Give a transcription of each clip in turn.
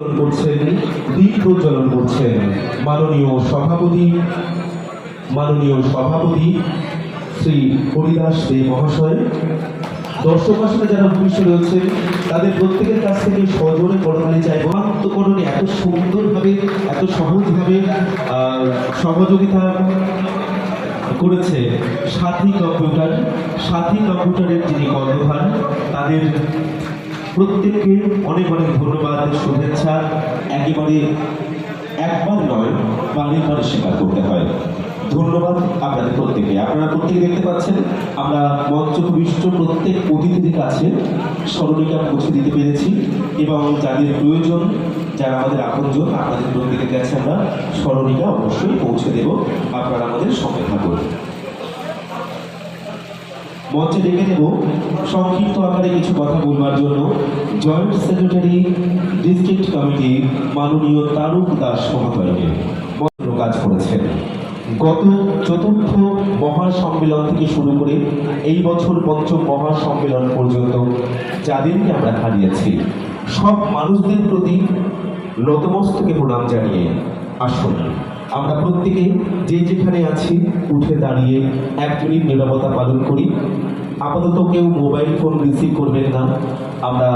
করছেন প্রজ্বলন করছেন। মাননীয় সভাপতি মাননীয় সভাপতি শ্রী হরিদাস দে মহাশয়, দর্শক আসলে যারা ভূমিষ্ঠ রয়েছেন, তাদের প্রত্যেকের কাছ থেকে সজোরে করতালি চাই। মহাত্মকরণে এত সুন্দরভাবে, এত সহজভাবে সহযোগিতা করেছে সাথী কম্পিউটার। সাথী কম্পিউটারের যিনি কর্ণধার, তাদের প্রত্যেককে অনেক অনেক ধন্যবাদ, শুভেচ্ছা। একেবারে একবার নয় বাড়ি স্বীকার করতে হয়। ধন্যবাদ আপনাদের প্রত্যেকে আপনারা প্রত্যেকে দেখতে পাচ্ছেন, আমরা মঞ্চ ভূমিষ্ঠ প্রত্যেক অতিথির কাছে স্মরণিকা পৌঁছে দিতে পেরেছি এবং যাদের প্রয়োজন, যারা আমাদের আপনজন, আপনাদের প্রত্যেকের কাছে আমরা স্মরণিকা অবশ্যই পৌঁছে দেব। আপনারা আমাদের সঙ্গে থাকুন। মঞ্চে ডেকে নেব সংক্ষিপ্ত আকারে কিছু কথা বলবার জন্য জয়েন্ট সেক্রেটারি ডিস্ট্রিক্ট কমিটি মাননীয় তারুক দাস মন্ত্র কাজ করেছেন। গত চতুর্থ মহাসম্মেলন থেকে শুরু করে এই বছর পঞ্চম মহাসম্মেলন পর্যন্ত যাদেরকে আমরা হারিয়েছি, সব মানুষদের প্রতি নতমস্তকে প্রণাম জানিয়ে আসুন। আমরা প্রত্যেকে যে যেখানে আছি, উঠে দাঁড়িয়ে এক মিনিট নিরাপত্তা পালন করি। আপাতত কেউ মোবাইল ফোন রিসিভ করবেন না। আমরা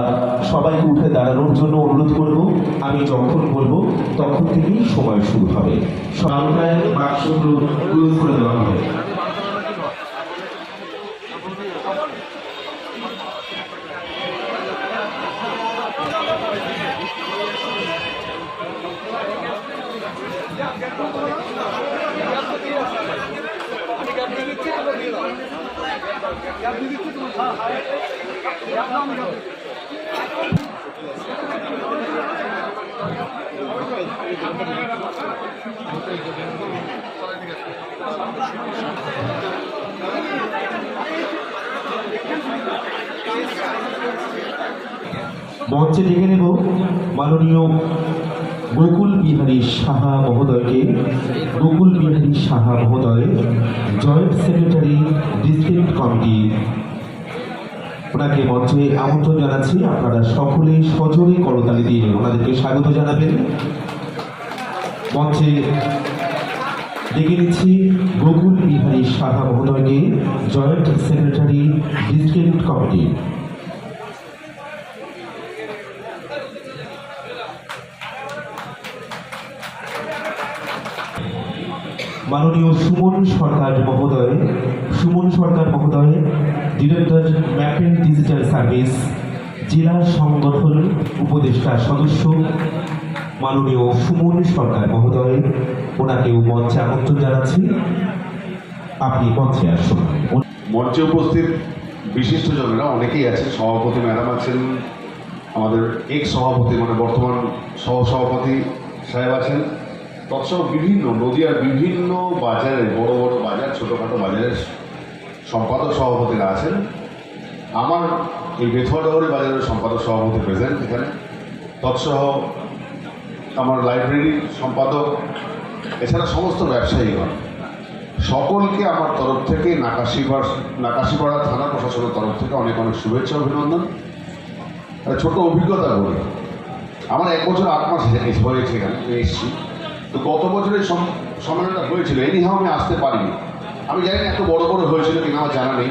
সবাইকে উঠে দাঁড়ানোর জন্য অনুরোধ করব। আমি যখন বলব, তখন থেকেই সময় শুরু হবে। সবাই বাক্সগুলো ক্লোজ করে দেওয়া হবে। মঞ্চে ডেকে নেব মাননীয় গোকুল বিহারী সাহা মহোদয়কে গোকুল বিহারী সাহা মহোদয়, জয়েন্ট সেক্রেটারি ডিস্ট্রিক্ট কমিটি। ওনাকে মঞ্চে আমন্ত্রণ জানাচ্ছি। আপনারা সকলে সজোরে করতালি দিয়ে ওনাদেরকে স্বাগত জানাবেন। মঞ্চে ডেকে নিচ্ছি গোকুল বিহারী সাহা মহোদয়কে, জয়েন্ট সেক্রেটারি ডিস্ট্রিক্ট কমিটি। মাননীয় সুমন সরকার মহোদয়, সুমন সরকার মহোদয় ডিরেক্টর ম্যাপেন ডিজিটাল সার্ভিস জেলা সংগঠন উপদেষ্টা সদস্য, মাননীয় সুমন সরকার মহোদয়, ওনাকেও মঞ্চে আমন্ত্রণ জানাচ্ছি। আপনি মঞ্চে আসুন। মঞ্চে উপস্থিত বিশিষ্টজনেরা অনেকেই আছেন, সভাপতি ম্যাডাম আছেন, আমাদের এক সভাপতি মানে বর্তমান সহ সভাপতি সাহেব আছেন। তৎসহ বিভিন্ন, নদীয়ার বিভিন্ন বাজারে, বড় বড় বাজার, ছোটোখাটো বাজারের সম্পাদক সভাপতিরা আছেন। আমার এই বেথুয়াডগরি বাজারের সম্পাদক সভাপতি প্রেজেন্ট এখানে। তৎসহ আমার লাইব্রেরির সম্পাদক, এছাড়া সমস্ত ব্যবসায়ীগণ। সকলকে আমার তরফ থেকে নাকাশিপাড়, নাকাশিপাড়া থানা প্রশাসনের তরফ থেকে অনেক অনেক শুভেচ্ছা, অভিনন্দন। ছোট অভিজ্ঞতা বলি। আমার এক বছর আট মাস হয়ে- হয়েছে এখানে, এসেছি। তো গত বছরের সম- সম্মেলনটা হয়েছিল এনিহাও আমি আসতে পারিনি। আমি জানি এত বড় বড় হয়েছিল কিনা, আমার জানা নেই।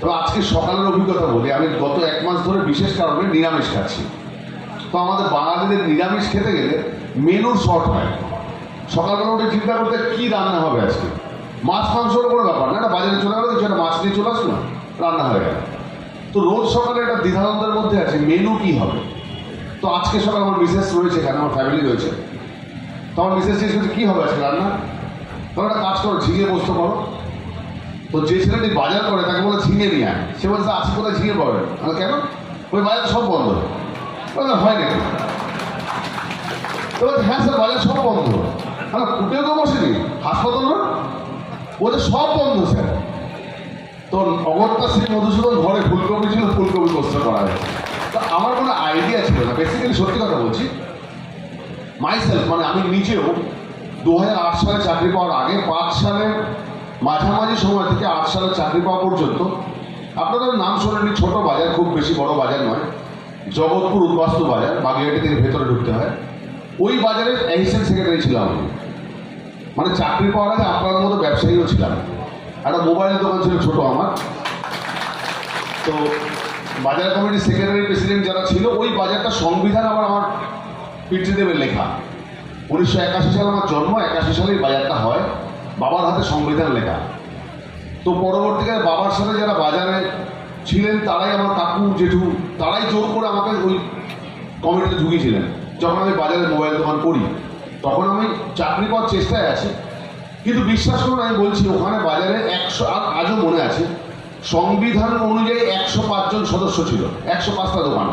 তবে আজকে সকালের অভিজ্ঞতা বলি, আমি গত এক মাস ধরে বিশেষ কারণে নিরামিষ খাচ্ছি। তো আমাদের বাঙালিদের নিরামিষ খেতে গেলে মেনু শর্ট হয়। সকালবেলা উঠে চিন্তা করতে কী রান্না হবে আজকে? মাছ, মাংসর কোনো ব্যাপার না, এটা বাজারে চলে গেলো কিছু একটা মাছ নিয়ে চলে আসলো, রান্না হয়ে গেল। তো রোজ সকালে একটা দ্বিধাদ্বন্দ্বের মধ্যে আছে, মেনু কী হবে? তো আজকে সকালে আমার মিসেস রয়েছে, এখানে আমার ফ্যামিলি রয়েছে। তো আমার মিসেস জিজ্ঞেস কী হবে আজকে রান্না? তখন একটা কাজ করো, ঝিঙে বসতে করো। তো যে ছেলেটি বাজার করে, তাকে বলে, ঝিঙে নিয়ে আয়। সে বলছে আজকে কোথায় ঝিঙে পাবে আমি কেন? ওই বাজার সব বন্ধ। হয় নাকি? হ্যাঁ স্যার, বাজার সব বন্ধ। আমরা কুটেও তো বসেনি, হাসপাতাল না? বলছে সব বন্ধ, স্যার। তো অগত্যা শ্রী মধুসূদন ঘরে ফুলকপি ছিল, ফুলকপি বস্তা করা হয় তো আমার কোনো আইডিয়া ছিল না বেসিক্যালি সত্যি কথা বলছি। মাইসেলফ মানে আমি নিজেও দু সালে চাকরি পাওয়ার আগে পাঁচ সালের মাঝামাঝি সময় থেকে আট সালে চাকরি পাওয়া পর্যন্ত আপনারা নাম শোনেননি, ছোট বাজার, খুব বেশি বড় বাজার নয়, জগৎপুর উদ্বাস্তু বাজার, বাগেরহাটি থেকে ভেতরে ঢুকতে হয়। ওই বাজারের অ্যাসিস্ট্যান্ট সেক্রেটারি ছিলাম আমি। মানে চাকরি পাওয়ার আগে আপনার মতো ব্যবসায়ীও ছিলাম। একটা মোবাইল দোকান ছিল ছোট আমার। তো বাজার কমিটির সেক্রেটারি প্রেসিডেন্ট যারা ছিল, ওই বাজারটা সংবিধান আবার আমার পিতৃদেবের লেখা। উনিশশো একাশি সালে আমার জন্ম, একাশি সালে এই বাজারটা হয়। বাবার হাতে সংবিধান লেখা। তো পরবর্তীকালে বাবার সাথে যারা বাজারে ছিলেন, তারাই আমার কাকু, জেঠু, তারাই জোর করে আমাকে ওই কমিটিতে ঢুকিয়েছিলেন। যখন আমি বাজারে মোবাইল দোকান করি, তখন আমি চাকরি পাওয়ার চেষ্টায় আছি। কিন্তু বিশ্বাস করুন, আমি বলছি, ওখানে বাজারে একশো, আর আজও মনে আছে, সংবিধান অনুযায়ী একশো পাঁচজন সদস্য ছিল, একশো পাঁচটা দোকান।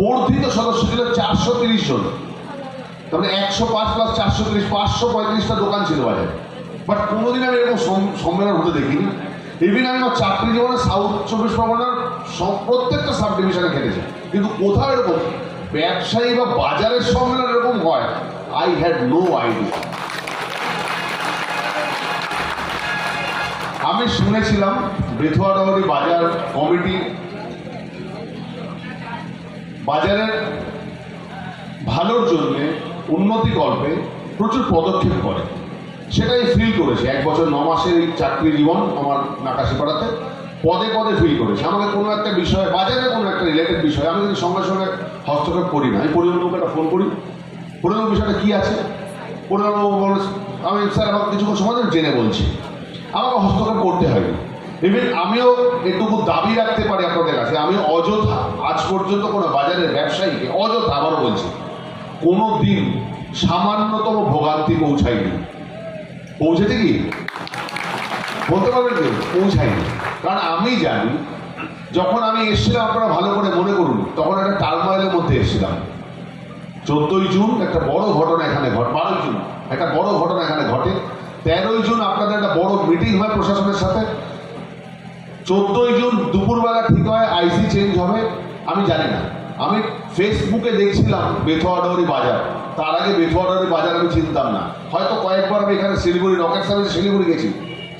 বর্ধিত সদস্য ছিল চারশো তিরিশ জন। তারপরে একশো পাঁচ প্লাস চারশো তিরিশ, পাঁচশো পঁয়ত্রিশটা দোকান ছিল বাজারে। বাট কোনোদিন আমি এরকম সম্মেলন হতে দেখিনি। ইভিন আমি আমার চাকরি জীবনে সাউথ চব্বিশ পরগনার প্রত্যেকটা সাব ডিভিশনে খেটেছি। কিন্তু কোথাও এরকম ব্যবসায়ী বা বাজারের সম্মেলন এরকম হয় আই হ্যাড নো আইডিয়া আমি শুনেছিলাম বেথুয়াডাহরি বাজার কমিটি বাজারের ভালোর জন্যে উন্নতি কল্পে প্রচুর পদক্ষেপ করে। সেটাই ফিল করেছে। এক বছর ন মাসের এই চাকরি জীবন আমার নাকাশিপাড়াতে পদে পদে ফিল করেছে। আমাকে কোনো একটা বিষয়, বাজারে কোনো একটা রিলেটেড বিষয় আমি কিন্তু সঙ্গে সঙ্গে হস্তক্ষেপ করি না, আমি পরিবারকে একটা ফোন করি। পরিবার বিষয়টা কী আছে? পরিবার বলে আমি স্যার আমাকে কিছুক্ষণ সময় জেনে বলছি। আমাকে হস্তক্ষেপ করতে হয়নি। ইভেন আমিও এটুকু দাবি রাখতে পারি আপনাদের কাছে, আমি অযথা, আজ পর্যন্ত কোনো বাজারের ব্যবসায়ীকে অযথা আবারও বলছি কোনো দিন সামান্যতম ভোগান্তি পৌঁছায়নি। পৌঁছেছে কি? বলতে পারবেন কেউ? পৌঁছায়নি। কারণ আমি জানি, যখন আমি এসেছিলাম, আপনারা ভালো করে মনে করুন, তখন একটা টার্মাইলের মধ্যে এসেছিলাম। চোদ্দই জুন একটা বড় ঘটনা এখানে ঘট বারোই জুন, একটা বড় ঘটনা এখানে ঘটে। তেরোই জুন আপনাদের একটা বড় মিটিং হয় প্রশাসনের সাথে। চোদ্দই জুন দুপুরবেলা ঠিক হয় আইসি চেঞ্জ হবে, আমি জানি না। আমি ফেসবুকে দেখছিলাম বেথুয়াডাউরি বাজার। তার আগে বেথুয়াডাউরি বাজার আমি চিনতাম না। হয়তো কয়েকবার আমি এখানে শিলিগুড়ি, রকেট সার্ভিস শিলিগুড়ি গেছি।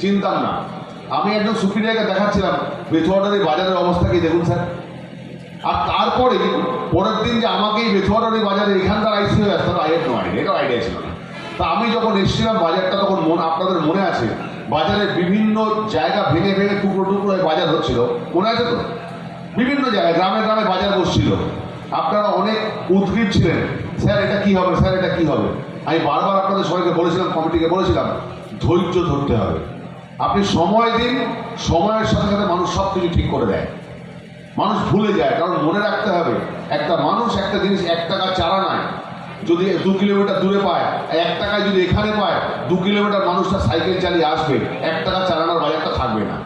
চিনতাম না। আমি একজন সুপিরিয়ারকে দেখাচ্ছিলাম বেথুয়াডাউরি বাজারের অবস্থা কি দেখুন স্যার। আর তারপরে পরের দিন যে আমাকে এই বেথুয়াডারি বাজারে এখানকার আইসি হয়ে আসতে আই নো আইডিয়া এটাও আইডিয়া ছিল না। তা আমি যখন এসেছিলাম বাজারটা তখন মন, আপনাদের মনে আছে বাজারে বিভিন্ন জায়গা ভেঙে ভেঙে টুকরো টুকরো বাজার হচ্ছিল। মনে আছে তো? বিভিন্ন জায়গায়, গ্রামে গ্রামে বাজার বসছিল। আপনারা অনেক উদ্গ্রীব ছিলেন। স্যার, এটা কি হবে? স্যার, এটা কি হবে? আমি বারবার আপনাদের সবাইকে বলেছিলাম, কমিটিকে বলেছিলাম, ধৈর্য ধরতে হবে। আপনি সময় দিন, সময়ের সাথে সাথে মানুষ সব কিছু ঠিক করে দেয়। মানুষ ভুলে যায়, কারণ মনে রাখতে হবে, একটা মানুষ একটা জিনিস এক টাকা চারা নাই। যদি দু কিলোমিটার দূরে পায়, এক টাকায় যদি এখানে পায়, দু কিলোমিটার মানুষটা সাইকেল চালিয়ে আসবে, এক টাকা চালানোর বাজারটা থাকবে না।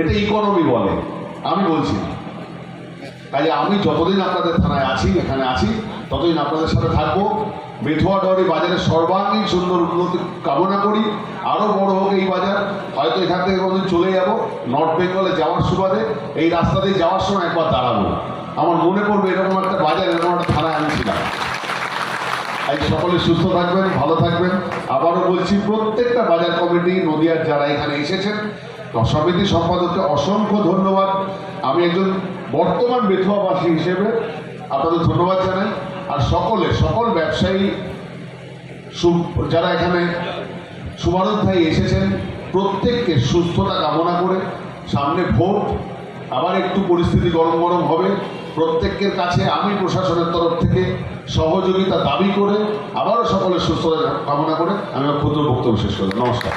এটা ইকোনমি বলে, আমি বলছি না। কাজে আমি যতদিন আপনাদের থানায় আছি, এখানে আছি, ততদিন আপনাদের সাথে থাকব। বেথুয়া ডরি বাজারের সর্বাঙ্গীন সুন্দর উন্নতি কামনা করি। আরও বড় হোক এই বাজার, হয়তো এখান থেকে কোনোদিন চলে যাব। নর্থ বেঙ্গলে যাওয়ার সুবাদে, এই রাস্তা দিয়ে যাওয়ার সময় একবার দাঁড়াবো। আমার মনে পড়বে এরকম একটা বাজার, এরকম একটা থানায় আমি ছিলাম। আজ সকলে সুস্থ থাকবেন, ভালো থাকবেন। আবারও বলছি, প্রত্যেকটা বাজার কমিটি, নদিয়ার যারা এখানে এসেছেন, সমিতি সম্পাদককে অসংখ্য ধন্যবাদ। আমি একজন বর্তমান বেথুয়াবাসী হিসেবে আপনাদের ধন্যবাদ জানাই। আর সকলে, সকল ব্যবসায়ী যারা এখানে শুভানুধ্যায়ী এসেছেন, প্রত্যেককে সুস্থতা কামনা করে সামনে ভোট। আবার একটু পরিস্থিতি গরম গরম হবে। প্রত্যেকের কাছে আমি প্রশাসনের তরফ থেকে সহযোগিতা দাবি করে আবারও সকলের সুস্থতা কামনা করে আমি আমার ক্ষুদ্র বক্তব্য শেষ করলাম। নমস্কার।